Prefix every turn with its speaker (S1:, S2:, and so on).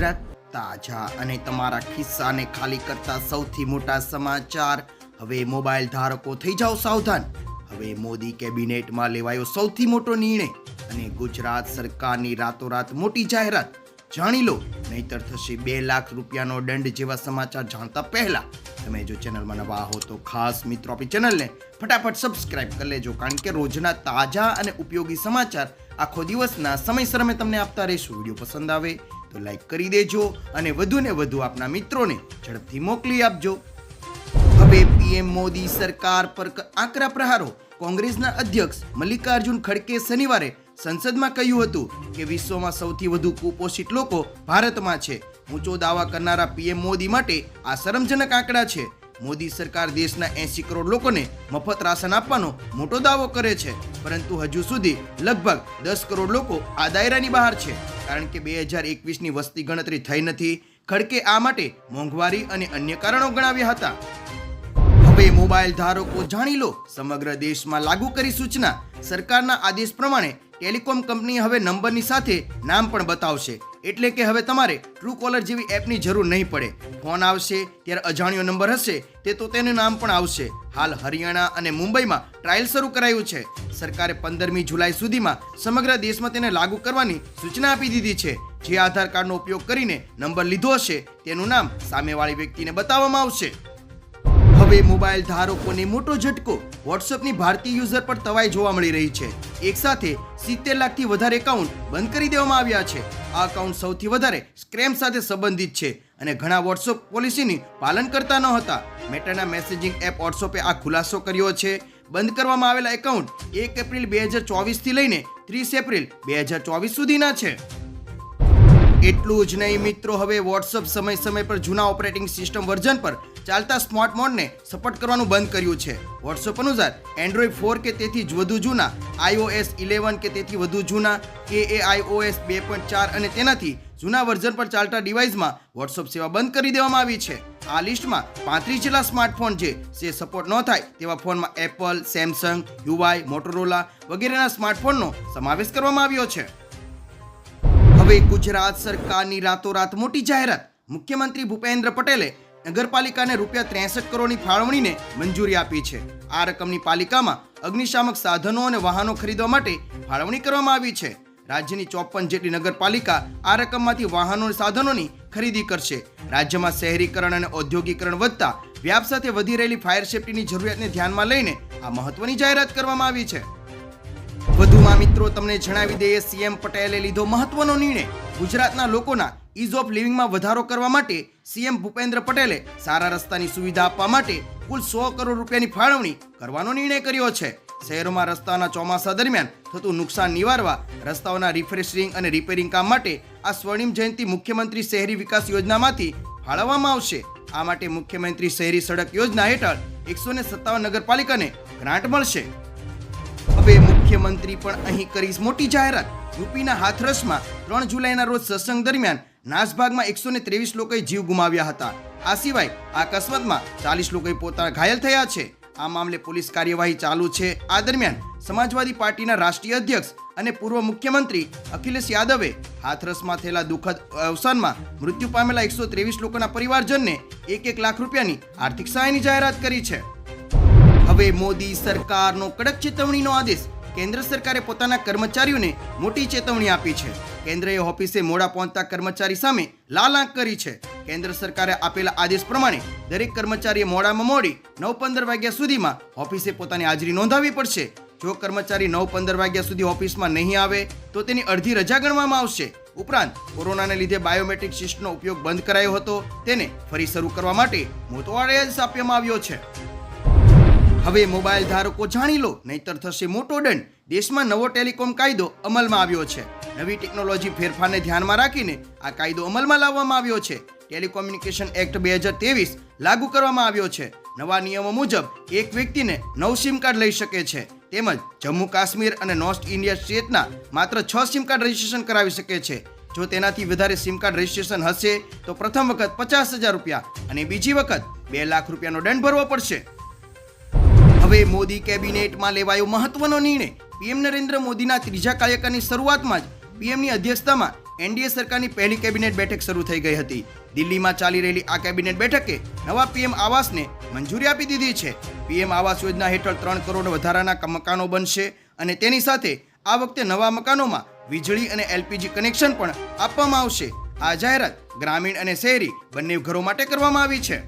S1: ગુજરાત તાજા અને તમારા ખિસ્સાને ખાલી કરતા સૌથી મોટા સમાચાર. હવે મોબાઈલ ધારકો થઈ જાઓ સાવધાન. હવે મોદી કેબિનેટમાં લેવાયો સૌથી મોટો નિર્ણય અને ગુજરાત સરકારની રાતોરાત મોટી જાહેરાત. જાણી લો, નહીતર થશે બે લાખ રૂપિયાનો દંડ જેવા સમાચાર જાણતા પહેલા. તમે જો ચેનલમાં નવા હો તો ખાસ મિત્રો આપણી ચેનલને ફટાફટ સબસ્ક્રાઇબ કરી લેજો, કારણ કે રોજના તાજા અને ઉપયોગી સમાચાર આખો દિવસના સમયસર અમે તમને આપતા રહીશું. વીડિયો પસંદ આવે તો લાઈક કરી દેજો અને વધુ ને વધુ આપના મિત્રોને ઝડપથી મોકલી આપજો. હવે પીએમ મોદી સરકાર પર આકરા પ્રહારો. કોંગ્રેસના અધ્યક્ષ મલ્લિકાર્જુન ખડકે શનિવારે સંસદમાં કહ્યું હતું કે વિશ્વમાં સૌથી વધુ કુપોષિત લોકો ભારતમાં છે. ઊંચો દાવા કરનારા પીએમ મોદી માટે આ શરમજનક આંકડા છે. મોદી સરકાર દેશના એસી કરોડ લોકોને મફત રાશન આપવાનો મોટો દાવો કરે છે. પરંતુ હજુ સુધી લગભગ દસ કરોડ લોકો આ દાયરાની બહાર છે. કારણ કે બે હજાર એકવીસની વસ્તી ગણતરી થઈ નથી. ખડકે આ માટે મોંઘવારી અને અન્ય કારણો ગણાવ્યા હતા. હવે મોબાઈલ ધારકો જાણી લો. સમગ્ર દેશમાં લાગુ કરી સૂચના. સરકારના આદેશ પ્રમાણે ટેલિકોમ કંપની હવે નંબરની સાથે નામ પણ બતાવશે. એટલે કે હવે તમારે ટ્રુ કોલર જેવી એપની જરૂર નહીં પડે. ફોન આવશે, ત્યારે અજાણ્યો નંબર હશે, તે તો તેનું નામ પણ આવશે. હાલ હરિયાણા અને મુંબઈમાં ટ્રાયલ શરૂ કરાયું છે. સરકારે પંદરમી જુલાઈ સુધીમાં સમગ્ર દેશમાં તેને લાગુ કરવાની સૂચના આપી દીધી છે. જે આધાર કાર્ડનો ઉપયોગ કરીને નંબર લીધો હશે, તેનું નામ સામેવાળી વ્યક્તિને બતાવવામાં આવશે. હવે મોબાઈલ ધારકોને મોટો ઝટકો. વોટ્સએપની ભારતીય યુઝર પર તવાઈ જોવા મળી રહી છે. એક સાથે સિત્તેર લાખથી વધારે એકાઉન્ટ બંધ કરી દેવામાં આવ્યા છે. આ એકાઉન્ટ સૌથી વધારે સ્ક્રેમ સાથે સંબંધિત છે અને ઘણા વોટ્સએપ પોલિસીની પાલન કરતા ન હતા. મેટાના મેસેજિંગ એપ વોટ્સએપે આ ખુલાસો કર્યો છે. બંધ કરવામાં આવેલા એકાઉન્ટ એક એપ્રિલ બે હજાર ચોવીસથી લઈને ત્રીસ એપ્રિલ બે હજાર ચોવીસ સુધીના છે. એટલું જ નહીં મિત્રો, હવે વોટ્સઅપ સમય સમય પર જૂના ઓપરેટિંગ સિસ્ટમ વર્ઝન પર ચાલતા સ્માર્ટ મોડને સપોર્ટ કરવાનું બંધ કર્યું છે. વોટ્સઅપ અનુસાર એન્ડ્રોઈડ ફોર કે તેથી જ વધુ જૂના આઈઓએસ ઇલેવન કે તેથી વધુ જૂના કે એ આઈઓએસ બે પોઈન્ટ ચાર અને તેનાથી જૂના વર્ઝન પર ચાલતા ડિવાઇસમાં વોટ્સઅપ સેવા બંધ કરી દેવામાં આવી છે. આ લિસ્ટમાં પાંત્રીસ જેટલા સ્માર્ટફોન છે, જે સપોર્ટ ન થાય તેવા ફોનમાં એપલ સેમસંગ યુવાઈ મોટોરોલા વગેરેના સ્માર્ટફોનનો સમાવેશ કરવામાં આવ્યો છે. હવે ગુજરાત સરકારની રાતોરાત મોટી જાહેરાત. મુખ્યમંત્રી ભૂપેન્દ્ર પટેલે નગરપાલિકાને રૂપિયા ત્રેસઠ કરોડની ફાળવણીને મંજૂરી આપી છે. આ રકમની પાલિકામાં અગ્નિશામક સાધનો અને વાહનો ખરીદવા માટે ફાળવણી કરવામાં આવી છે. રાજ્યની ચોપન જેટલી નગરપાલિકા આ રકમમાંથી વાહનો અને સાધનોની ખરીદી કરશે. રાજ્યમાં શહેરીકરણ અને ઔદ્યોગિકરણ વધતા વ્યાપ સાથે વધી રહેલી ફાયર સેફ્ટીની જરૂરિયાતને ધ્યાનમાં લઈને આ મહત્વની જાહેરાત કરવામાં આવી છે. વધુમાં મિત્રો, તમને જણાવી દઈએ, સીએમ પટેલે લીધો મહત્વનો નિર્ણય. ગુજરાતના લોકોના ઇઝ ઓફ લિવિંગમાં વધારો કરવા માટે સીએમ ભૂપેન્દ્ર પટેલે સારા રસ્તાની સુવિધા આપવા માટે કુલ સો કરોડ રૂપિયાની ફાળવણી કરવાનો નિર્ણય કર્યો છે. શહેરોમાં રસ્તાના ચોમાસા દરમિયાન થતું નુકસાન નિવારવા, રસ્તાઓના રિફ્રેશિંગ અને રિપેરિંગ કામ માટે આ સ્વર્ણિમ જયંતિ મુખ્યમંત્રી શહેરી વિકાસ યોજનામાંથી ફાળવવામાં આવશે. આ માટે મુખ્યમંત્રી શહેરી સડક યોજના હેઠળ એકસો ને સત્તાવન નગરપાલિકાને ગ્રાન્ટ મળશે. હવે મુખ્યમંત્રી પણ અહીં કરી મોટી જાહેરાત. યુપીના હાથરસમાં ત્રણ જુલાઈના રોજ સત્સંગ દરમિયાન નાસભાગમાં એકસો ને ત્રેવીસ લોકોએ જીવ ગુમાવ્યા હતા. આ સિવાય આ અકસ્માતમાં ચાલીસ લોકોએ પોતાના ઘાયલ થયા છે. આ મામલે પોલીસ કાર્યવાહી ચાલુ છે. આ દરમિયાન સમાજવાદી પાર્ટીના રાષ્ટ્રીય અધ્યક્ષ અને પૂર્વ મુખ્યમંત્રી અખિલેશ યાદવે હાથરસમાં થયેલા દુઃખદ અવસાનમાં મૃત્યુ પામેલા એકસો ત્રેવીસ લોકોના પરિવારજનને એક એક લાખ રૂપિયાની આર્થિક સહાયની જાહેરાત કરી છે. હવે મોદી સરકારનો કડક ચેતવણીનો આદેશ કેન્દ્ર સરકારે પોતાના કર્મચારીઓને મોટી ચેતવણી આપી છે. કેન્દ્રએ ઓફિસે મોડા પહોંચતા કર્મચારી સામે લાલ આંખ કરી છે. કેન્દ્ર સરકારે આપેલા આદેશ પ્રમાણે દરેક કર્મચારીએ મોડામાં મોડી નવ પંદર વાગ્યા સુધીમાં ઓફિસે પોતાની હાજરી નોંધાવવી પડશે. જો કર્મચારી નવ પંદર વાગ્યા સુધી ઓફિસમાં નહીં આવે, તો તેની અડધી રજા ગણવામાં આવશે. ઉપરાંત, કોરોનાને લીધે બાયોમેટ્રિક શિસ્ટનો ઉપયોગ બંધ કરાયો હતો. તેને ફરી શરૂ કરવા માટે મોટો આદેશ આપવામાં આવ્યો છે. હવે મોબાઈલ ધારકો જાણી લો, નહીતર થશે મોટો દંડ. દેશમાં નવો ટેલિકોમ કાયદો અમલમાં આવ્યો છે. નવી ટેકનોલોજી ફેરફારને ધ્યાનમાં રાખીને આ કાયદો અમલમાં લાવવામાં આવ્યો છે. ટેલિકોમ્યુનિકેશન એક્ટ બે હજાર ત્રેવીસ લાગુ કરવામાં આવ્યો છે. નવા નિયમો મુજબ એક વ્યક્તિને નવ સિમ કાર્ડ લઈ શકે છે. તેમજ જમ્મુ કાશ્મીર અને નોર્થ ઇન્ડિયા સ્ટેટના માત્ર છ સિમ કાર્ડ રજીસ્ટ્રેશન કરાવી શકે છે. જો તેનાથી વધારે સિમ કાર્ડ રજીસ્ટ્રેશન હશે, તો પ્રથમ વખત પચાસ હજાર રૂપિયા અને બીજી વખત બે લાખ રૂપિયાનો દંડ ભરવો પડશે. હવે મોદી કેબિનેટમાં લેવાયો મહત્વનો નિર્ણય. પીએમ નરેન્દ્ર મોદીના ત્રીજા કાર્યકાળની શરૂઆતમાં જ પીએમની અધ્યક્ષતામાં એનડીએ સરકારની પહેલી કેબિનેટ બેઠક શરૂ થઈ ગઈ હતી. દિલ્હીમાં ચાલી રહેલી આ કેબિનેટ બેઠકે નવા પીએમ આવાસને મંજૂરી આપી દીધી છે. પીએમ આવાસ યોજના હેઠળ ત્રણ કરોડ વધારાના મકાનો બનશે અને તેની સાથે આ વખતે નવા મકાનોમાં વીજળી અને એલપીજી કનેક્શન પણ આપવામાં આવશે. આ જાહેરાત ગ્રામીણ અને શહેરી બંને ઘરો માટે કરવામાં આવી છે.